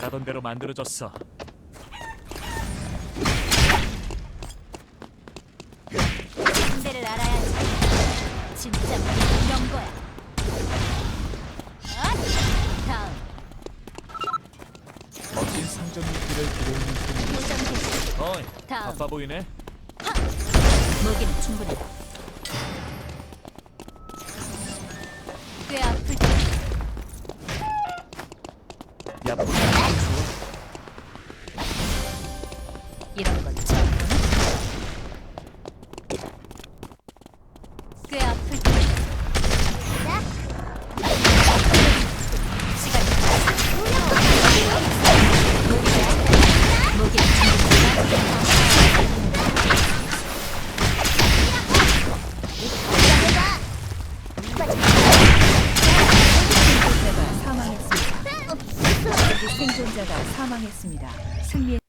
바라던 대로 만들어졌어. 상대를 알아야지. 진짜 이런 거야. 아! 다음 멋진 상점길을 기대는 중. 도전 개시. 어이, 다음. 바빠 보이네. 무기는 충분해. 꽤 아플 테 야쁘게 이런 건 처음. 생존자가 사망했습니다. 승리의